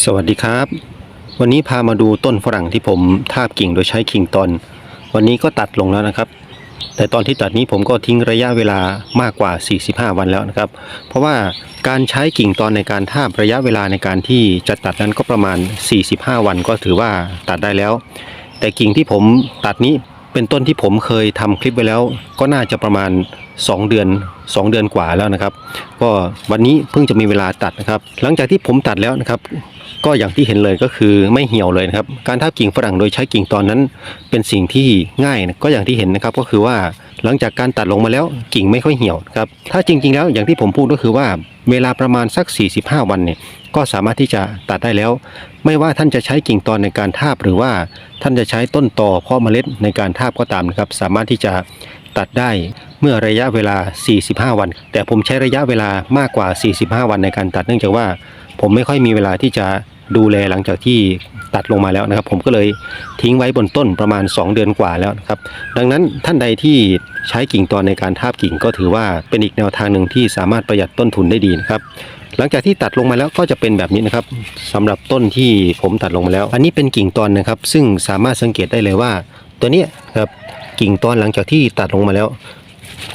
สวัสดีครับ วันนี้พามาดูต้นฝรั่งที่ผมทาบกิ่งโดยใช้คิงตอน วันนี้ก็ตัดลงแล้วนะครับ แต่ตอนที่ตัดนี้ผมก็ทิ้งระยะเวลามากกว่า 45 วันแล้วนะครับ เพราะว่าการใช้กิ่งตอนในการทาบระยะเวลาในการที่จะตัดนั้นก็ประมาณ 45 วันก็ถือว่าตัดได้แล้ว แต่กิ่งที่ผมตัดนี้เป็นต้นที่ผมเคยทำคลิปไว้แล้ว ก็น่าจะประมาณ 2 เดือน 2 เดือนกว่าแล้วนะครับ ก็วันนี้เพิ่งจะมีเวลาตัดนะครับ หลังจากที่ผมตัดแล้วนะครับ ก็อย่างที่เห็นเลยก็คือไม่เหี่ยวเลยนะครับ การทาบกิ่งฝรั่งโดยใช้กิ่งตอนนั้น เป็นสิ่งที่ง่ายนะก็อย่างที่เห็นนะครับก็คือว่าหลังจากการตัดลงมาแล้วกิ่งไม่ค่อยเหี่ยวครับถ้าจริง ๆ แล้วอย่างที่ผมพูดก็คือว่าเวลาประมาณสัก 45 วันเนี่ยก็สามารถที่จะตัดได้แล้ว ไม่ว่าท่านจะใช้กิ่งตอนในการทาบหรือว่าท่านจะใช้ต้นตอเพาะเมล็ดในการทาบก็ตามนะครับ สามารถที่จะตัดได้เมื่อระยะเวลา 45 วัน แต่ผมใช้ระยะเวลามากกว่า 45 วันในการตัดเนื่องจากว่า ผมไม่ค่อยมีเวลาที่จะ ดูแลหลังจากที่ตัดลงมาแล้วนะครับ ผมก็เลยทิ้งไว้บนต้นประมาณ 2 เดือนกว่าแล้วนะครับ ดังนั้นท่านใดที่ใช้กิ่งตอนในการทาบกิ่งก็ถือว่าเป็นอีกแนวทางหนึ่งที่สามารถประหยัดต้นทุนได้ดีนะครับ หลังจากที่ตัดลงมาแล้วก็จะเป็นแบบนี้นะครับสำหรับต้นที่ผมตัดลงมาแล้ว อันนี้เป็นกิ่งตอนนะครับ ซึ่งสามารถสังเกตได้เลยว่า ตัวนี้ครับกิ่งตอนหลังจากที่ตัดลงมาแล้ว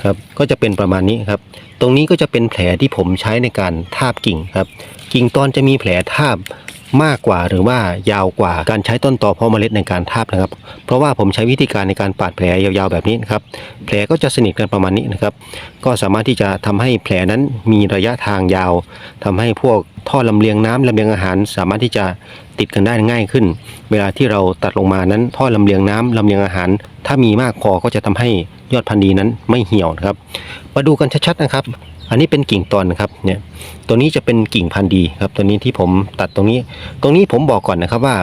ครับก็จะเป็นประมาณนี้ครับ ตรงนี้ก็จะเป็นแผลที่ผมใช้ในการทาบกิ่งครับ กิ่งตอนจะมีแผลทาบ มากกว่าหรือว่ายาวกว่าการใช้ต้นตอเพาะเมล็ดในการทาบนะครับ เพราะว่าผมใช้วิธีการในการปาดแผลยาวๆแบบนี้นะครับแผลก็จะสนิทกันประมาณนี้นะครับ ก็สามารถที่จะทำให้แผลนั้นมีระยะทางยาวทำให้พวกท่อลำเลียงน้ำลำเลียงอาหาร สามารถที่จะติดกันได้ง่ายขึ้น เวลาที่เราตัดลงมานั้น ท่อลำเลียงน้ำลำเลียงอาหาร ถ้ามีมากพอก็จะทำให้ยอดพันธุ์ดีนั้นไม่เหี่ยวนะครับ มาดูกันชัดๆนะครับ อันนี้เป็นกิ่งตอนนะครับเนี่ยตัวนี้จะเป็นกิ่งพันธุ์ดีครับ ตัวนี้ที่ผมตัดตรงนี้ ตรงนี้ผมบอกก่อนนะครับว่า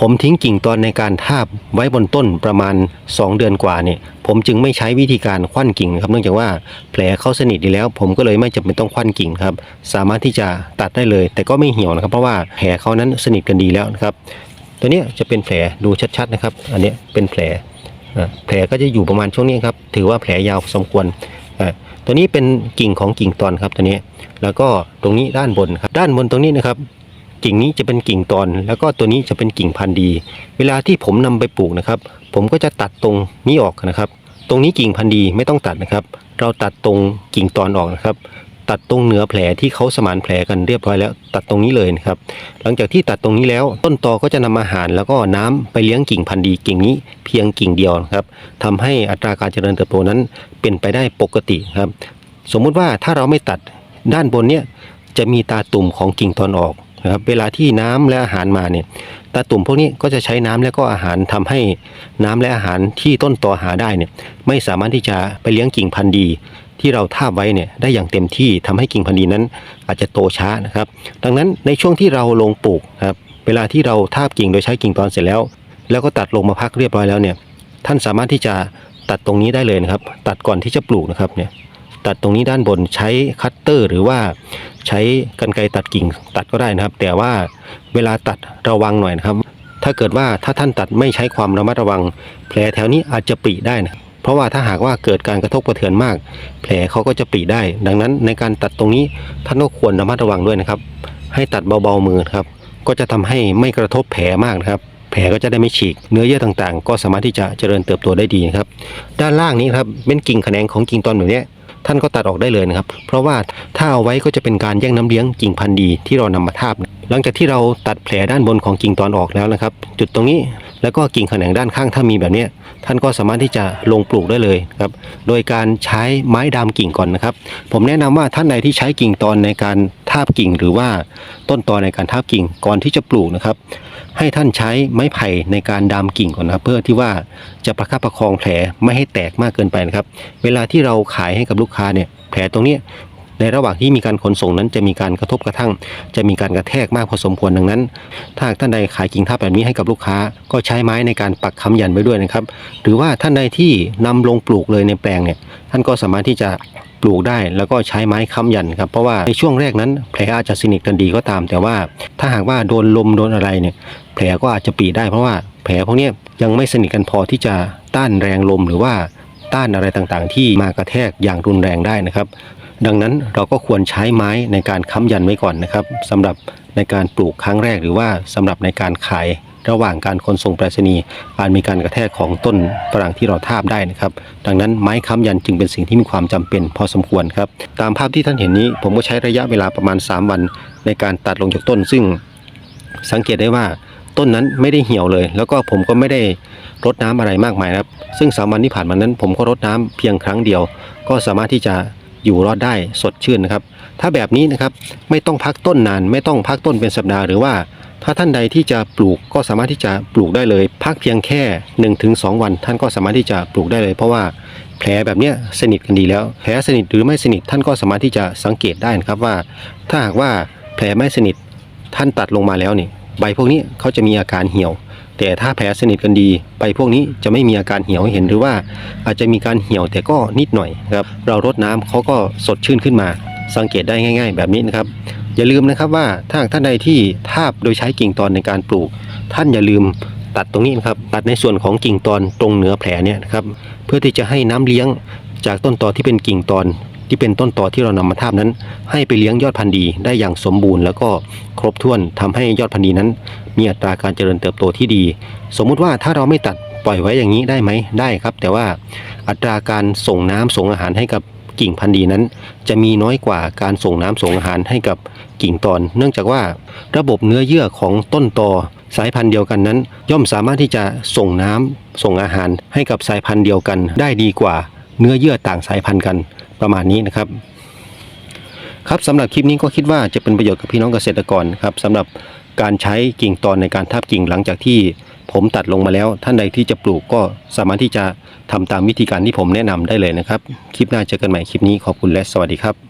ผมทิ้งกิ่งตอนในการทาบไว้บนต้นประมาณ 2 เดือนกว่าเนี่ย ผมจึงไม่ใช้วิธีการควันกิ่งนะครับ เนื่องจากว่าแผลเขาสนิทดีแล้ว ผมก็เลยไม่จำเป็นต้องควันกิ่งครับ สามารถที่จะตัดได้เลย แต่ก็ไม่เหี่ยวนะครับ เพราะว่าแผลเขานั้นสนิทกันดีแล้วนะครับ ตัวนี้จะเป็นแผลดูชัดๆนะครับ อันนี้เป็นแผลแผลก็จะอยู่ประมาณช่วงนี้ครับ ถือว่าแผลยาวสมควร ตัวนี้เป็นกิ่งของกิ่งตอนครับตัวนี้ แล้วก็ตรงนี้ด้านบนครับ ด้านบนตรงนี้นะครับ กิ่งนี้จะเป็นกิ่งตอน แล้วก็ตัวนี้จะเป็นกิ่งพันธุ์ดี เวลาที่ผมนำไปปลูกนะครับ ผมก็จะตัดตรงนี้ออกนะครับ ตรงนี้กิ่งพันธุ์ดีไม่ต้องตัดนะครับ เราตัดตรงกิ่งตอนออกนะครับ ตัดตรงเหนือแผลที่เขาสมานแผลกันเรียบร้อยแล้ว ตัดตรงนี้เลยนะครับ หลังจากที่ตัดตรงนี้แล้ว ต้นตอก็จะนำอาหารแล้วก็น้ำไปเลี้ยงกิ่งพันธุ์ดีกิ่งนี้เพียงกิ่งเดียวนะครับทำให้อัตราการเจริญเติบโตนั้นเป็นไปได้ปกติครับ สมมุติว่าถ้าเราไม่ตัดด้านบนเนี่ยจะมีตาตุ่มของกิ่งตอนออกนะครับเวลาที่น้ำและอาหารมาเนี่ยตาตุ่มพวกนี้ก็จะใช้น้ำและก็อาหารทำให้น้ำและอาหารที่ต้นตอหาได้เนี่ยไม่สามารถที่จะไปเลี้ยงกิ่งพันธุ์ดี ที่เราทาบไว้เนี่ยได้อย่างเต็มที่ทำให้กิ่งพันธุ์ดีนั้น อาจจะโตช้านะครับ ดังนั้นในช่วงที่เราลงปลูกครับเวลาที่เราทาบกิ่งโดยใช้กิ่งตอนเสร็จแล้ว แล้วก็ตัดลงมาพักเรียบร้อยแล้วเนี่ยท่านสามารถที่จะตัดตรงนี้ได้เลยนะครับ ตัดก่อนที่จะปลูกนะครับเนี่ยตัดตรงนี้ด้านบนใช้คัตเตอร์ หรือว่าใช้กรรไกรตัดกิ่งตัดก็ได้นะครับ แต่ว่าเวลาตัดระวังหน่อยนะครับ ถ้าเกิดว่าถ้าท่านตัดไม่ใช้ความระมัดระวัง แผลแถวนี้อาจจะปริได้นะ ราะว่าถ้าหากว่าเกิดการกระทบกระเทือนมาก แผลเขาก็จะปริได้ ดังนั้นในการตัดตรงนี้ท่านก็ควรระมัดระวังด้วยนะครับ ให้ตัดเบาๆมือครับ ก็จะทำให้ไม่กระทบแผลมากนะครับ แผลก็จะได้ไม่ฉีก เนื้อเยื่อต่างๆ ก็สามารถที่จะเจริญเติบโตได้ดีนะครับ ด้านล่างนี้ครับเป็นกิ่งแขนงของกิ่งตอนแบบนี้ท่านก็ตัดออกได้เลยนะครับ เพราะว่าถ้าเอาไว้ก็จะเป็นการแย่งน้ำเลี้ยงกิ่งพันธุ์ดีที่เรานำมาทาบ หลังจากที่เราตัดแผลด้านบนของกิ่งตอนออกแล้วนะครับ จุดตรงนี้แล้วก็กิ่งแขนงด้านข้างถ้ามีแบบนี้ ท่านก็สามารถที่จะลงปลูกได้เลยครับ โดยการใช้ไม้ดามกิ่งก่อนนะครับ ผมแนะนำว่าท่านใดที่ใช้กิ่งตอนในการทาบกิ่ง หรือว่าต้นตอนในการทาบกิ่งก่อนที่จะปลูกนะครับ ให้ท่านใช้ไม้ไผ่ในการดามกิ่งก่อนนะครับ เพื่อที่ว่าจะประคับประคองแผลไม่ให้แตกมากเกินไปนะครับ เวลาที่เราขายให้กับลูกค้าเนี่ยแผลตรงนี้ ในระหว่างที่มีการขนส่งนั้นจะมีการกระทบกระทั่ง จะมีการกระแทกมากพอสมควรดังนั้น ถ้าหากท่านใดขายกิ่งทาบแบบนี้ให้กับลูกค้า ก็ใช้ไม้ในการปักค้ำยันไว้ด้วยนะครับ หรือว่าท่านใดที่นำลงปลูกเลยในแปลงเนี่ยท่านก็สามารถที่จะปลูกได้แล้วก็ใช้ไม้ค้ำยันครับเพราะว่าในช่วงแรกนั้นแผลอาจจะสนิทกันดีก็ตาม แต่ว่าถ้าหากว่าโดนลมโดนอะไรเนี่ยแผลก็อาจจะปีได้เพราะว่าแผลพวกนี้ยังไม่สนิทกันพอที่จะต้านแรงลมหรือว่าต้านอะไรต่างๆ ที่มากระแทกอย่างรุนแรงได้นะครับ ดังนั้นเราก็ควรใช้ไม้ในการค้ำยันไว้ก่อนนะครับสำหรับในการปลูกครั้งแรกหรือว่าสำหรับในการขายระหว่างการขนส่งไปรษณีย์อาจมีการกระแทกของต้นฝรั่งที่เราทาบได้นะครับ ดังนั้นไม้ค้ำยันจึงเป็นสิ่งที่มีความจำเป็นพอสมควรครับ ตามภาพที่ท่านเห็นนี้ ผมก็ใช้ระยะเวลาประมาณ 3 วัน ในการตัดลงจากต้น ซึ่งสังเกตได้ว่าต้นนั้นไม่ได้เหี่ยวเลย แล้วก็ผมก็ไม่ได้รดน้ำอะไรมากมายครับ ซึ่งสามวันที่ผ่านมานั้น ผมก็รดน้ำเพียงครั้งเดียว ก็สามารถที่จะ อยู่รอดได้สดชื่นนะครับ ถ้าแบบนี้นะครับไม่ต้องพักต้นนาน ไม่ต้องพักต้นเป็นสัปดาห์หรือว่า ถ้าท่านใดที่จะปลูกก็สามารถที่จะปลูกได้เลย พักเพียงแค่ 1-2 วัน ท่านก็สามารถที่จะปลูกได้เลย เพราะว่าแผลแบบเนี้ยสนิทกันดีแล้ว แผลสนิทหรือไม่สนิทท่านก็สามารถที่จะสังเกตได้นะครับว่า ถ้าหากว่าแผลไม่สนิทท่านตัดลงมาแล้วนี่ใบพวกนี้เขาจะมีอาการเหี่ยว แต่ถ้าแผลสนิทกันดี ใบพวกนี้จะไม่มีอาการเหี่ยวให้เห็นหรือว่า อาจจะมีการเหี่ยวแต่ก็นิดหน่อยครับ เรารดน้ำเขาก็สดชื่นขึ้นมา สังเกตได้ง่าย ๆ แบบนี้นะครับ อย่าลืมนะครับว่าถ้าท่านใดที่ทาบโดยใช้กิ่งตอนในการปลูก ท่านอย่าลืมตัดตรงนี้นะครับตัดในส่วนของกิ่งตอนตรงเหนือแผลเนี่ยนะครับเพื่อที่จะให้น้ำเลี้ยงจากต้นตอที่เป็นกิ่งตอน ที่เป็นต้นตอที่เรานำมาทาบนั้น ให้ไปเลี้ยงยอดพันธุ์ดีได้อย่างสมบูรณ์ แล้วก็ครบถ้วนทำให้ยอดพันธุ์ดีนั้น มีอัตราการเจริญเติบโตที่ดี สมมุติว่าถ้าเราไม่ตัดปล่อยไว้อย่างนี้ได้ไหมได้ครับ แต่ว่าอัตราการส่งน้ำส่งอาหารให้กับกิ่งพันธุ์ดีนั้น จะมีน้อยกว่าการส่งน้ำส่งอาหารให้กับกิ่งตอน เนื่องจากว่าระบบเนื้อเยื่อของต้นตอสายพันธุ์เดียวกันนั้น ย่อมสามารถที่จะส่งน้ำส่งอาหารให้กับสายพันธุ์เดียวกัน ได้ดีกว่าเนื้อเยื่อต่างสายพันธุ์กัน ประมาณนี้นะครับ ครับสำหรับคลิปนี้ก็คิดว่าจะเป็นประโยชน์กับพี่น้องเกษตรกรครับสำหรับการใช้กิ่งตอนในการทับกิ่งหลังจากที่ผมตัดลงมาแล้ว ท่านใดที่จะปลูกก็สามารถที่จะทำตามวิธีการที่ผมแนะนำได้เลยนะครับ คลิปหน้าเจอกันใหม่คลิปนี้ขอบคุณและสวัสดีครับ